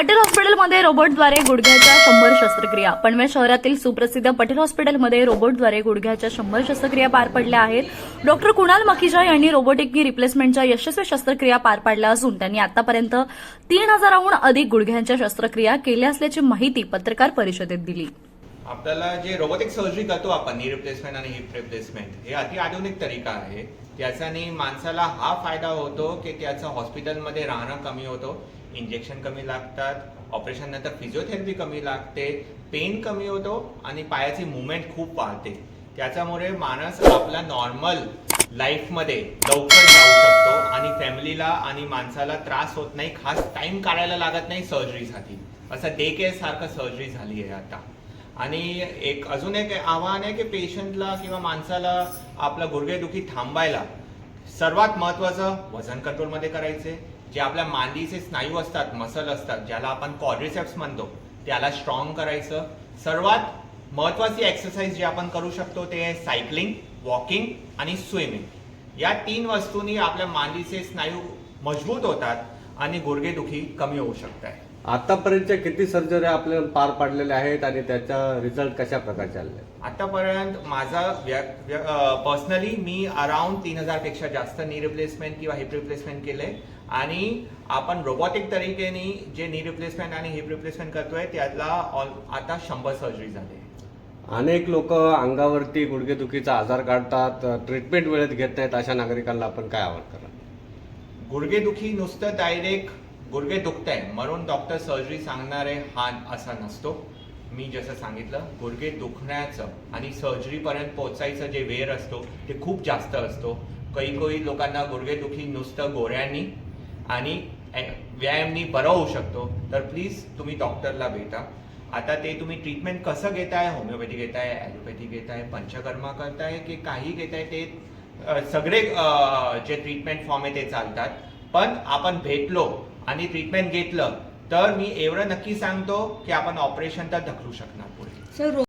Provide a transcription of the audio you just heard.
पटेल हॉस्पिटलमध्ये रोबोटद्वारे गुडघ्याच्या शंभर शस्त्रक्रिया. पनवेल शहरातील सुप्रसिद्ध पटेल हॉस्पिटलमध्ये रोबोटद्वारे गुडघ्याच्या शंभर शस्त्रक्रिया पार पडल्या आहेत. डॉक्टर कुणाल मखिजा यांनी रोबोटिक रिप्लेसमेंटच्या यशस्वी शस्त्रक्रिया पार पाडल्या असून त्यांनी आतापर्यंत तीन हजाराहून अधिक गुडघ्यांच्या शस्त्रक्रिया केल्या असल्याची माहिती पत्रकार परिषदेत दिली. आपल्याला जे रोबोटिक सर्जरी करतो आपण नी रिप्लेसमेंट आणि हिप रिप्लेसमेंट हे अति आधुनिक तरीका आहे. त्याच्याने माणसाला हा फायदा होतो की त्याचं हॉस्पिटलमध्ये राहणं कमी होतो. इंजेक्शन कमी लागतात ऑपरेशन नंतर फिजिओथेरपी कमी लागते पेन कमी होतो आणि पायाची मुवमेंट खूप वाढते. त्याच्यामुळे माणूस आपला नॉर्मल लाईफमध्ये लवकर जाऊ शकतो आणि फॅमिलीला आणि माणसाला त्रास होत नाही खास टाइम काढायला लागत नाही सर्जरीसाठी असं डे केअर सारखं सर्जरी झाली आहे आता. आणि एक अजून एक आव्हान आहे की पेशंटला किंवा माणसाला आपला गुडघेदुखी थांबायला सर्वात महत्वाचं वजन कंट्रोलमध्ये करायचे. जे आपल्या मांडीचे स्नायू असतात मसल असतात ज्याला आपण कॉड्रिसेप्स म्हणतो त्याला स्ट्रॉंग करायचं. सर्वात महत्वाची एक्सरसाइज जी आपण करू शकतो ते आहे सायकलिंग वॉकिंग आणि स्विमिंग या तीन वस्तूंनी आपल्या मांडीचे स्नायू मजबूत होतात आणि गुडघेदुखी कमी होऊ शकत आहे आतापर्यंतच्या किती सर्जरी आपल्या पार पाडलेल्या आहेत आणि त्याचा रिझल्ट कशा प्रकारचे आले? आतापर्यंत माझा पर्सनली मी अराउंड तीन हजारपेक्षा जास्त नी रिप्लेसमेंट किंवा हिप रिप्लेसमेंट केले. आणि आपण रोबोटिक तरीकेने जे नी रिप्लेसमेंट आणि हिप रिप्लेसमेंट करतोय त्याला ऑल- आता शंभर सर्जरी झाली. अनेक लोक अंगावरती गुडघेदुखीचा आजार काढतात ट्रीटमेंट वेळेत घेत नाहीत अशा नागरिकांना आपण काय आवाहन करा गुडघेदुखी नुसतं डायरेक्ट गुडघे दुखत आहे म्हणून डॉक्टर सर्जरी सांगणारे हा असा नसतो. मी जसं सांगितलं गुडघे दुखण्याचं आणि सर्जरीपर्यंत पोचायचं जे वेळ असतो ते खूप जास्त असतो. काही काही लोकांना गुडघेदुखी नुसतं गोऱ्यांनी आणि व्यायामनी बरं होऊ शकतो. तर प्लीज तुम्ही डॉक्टरला भेटा. आता ते तुम्ही ट्रीटमेंट कसं घेताय? होमिओपॅथी घेताय ॲलोपॅथी घेताय पंचकर्मा करताय की काही घेताय? ते सगळे जे ट्रीटमेंट फॉर्म आहे ते चालतात. पण आपण भेटलो आणि ट्रीटमेंट घेतलं तर मी एवढं नक्की सांगतो की आपण ऑपरेशन तर ढकलू शकणार पुढे. सर